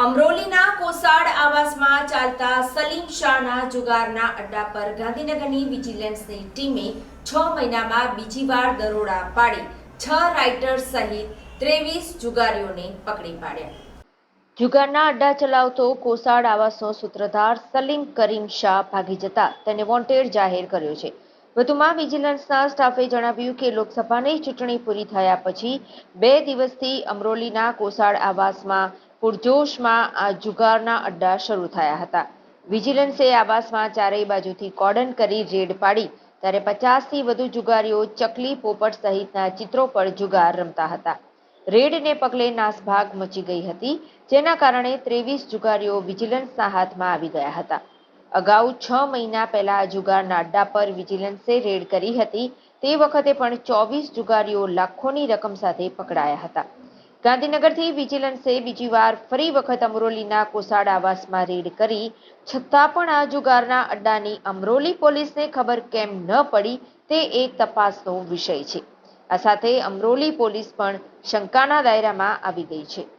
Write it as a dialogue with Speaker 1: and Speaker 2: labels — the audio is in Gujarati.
Speaker 1: અમરોલીના કોસાડ આવાસમાં ચાલતા સલીમ શાહના જુગારના અડ્ડા પર ગાંધીનગરની વિજિલન્સની ટીમે છ મહિનામાં બીજી વાર દરોડા પાડી, છ રાઇટર્સ સહિત ત્રેવીસ જુગારીઓને પકડી પાડ્યા. જુગારના અડ્ડા ચલાવતો કોસાડ આવાસનો સૂત્રધાર સલીમ કરીમ શાહ ભાગી જતા તેને વોન્ટેડ જાહેર કર્યો છે. વધુમાં વિજિલન્સના સ્ટાફે જણાવ્યું કે લોકસભાની ચૂંટણી પૂરી થયા પછી બે દિવસથી અમરોલીના કોસાડ આવાસમાં પૂરજોશમાં આ જુગારના અડ્ડા શરૂ થયા હતા. વિજિલન્સે આવાસમાં ચારેય બાજુથી કોર્ડન કરી રેડ પાડી, ત્યારે પચાસથી વધુ જુગારીઓ ચકલી પોપટ સહિતના ચિત્રો પર જુગાર રમતા હતા. રેડને પગલે નાસભાગ મચી ગઈ હતી, જેના કારણે ત્રેવીસ જુગારીઓ વિજિલન્સના હાથમાં આવી ગયા હતા. અગાઉ છ મહિના પહેલા આ જુગારના અડ્ડા પર વિજિલન્સે રેડ કરી હતી, તે વખતે પણ ચોવીસ જુગારીઓ લાખોની રકમ સાથે પકડાયા હતા. ગાંધીનગરથી વિજિલન્સે બીજી વાર ફરી વખત અમરોલીના કોસાડ આવાસમાં રેડ કરી, છતાં પણ આ જુગારના અડ્ડાની અમરોલી પોલીસને ખબર કેમ ન પડી તે એક તપાસનો વિષય છે. આ સાથે અમરોલી પોલીસ પણ શંકાના દાયરામાં આવી ગઈ છે.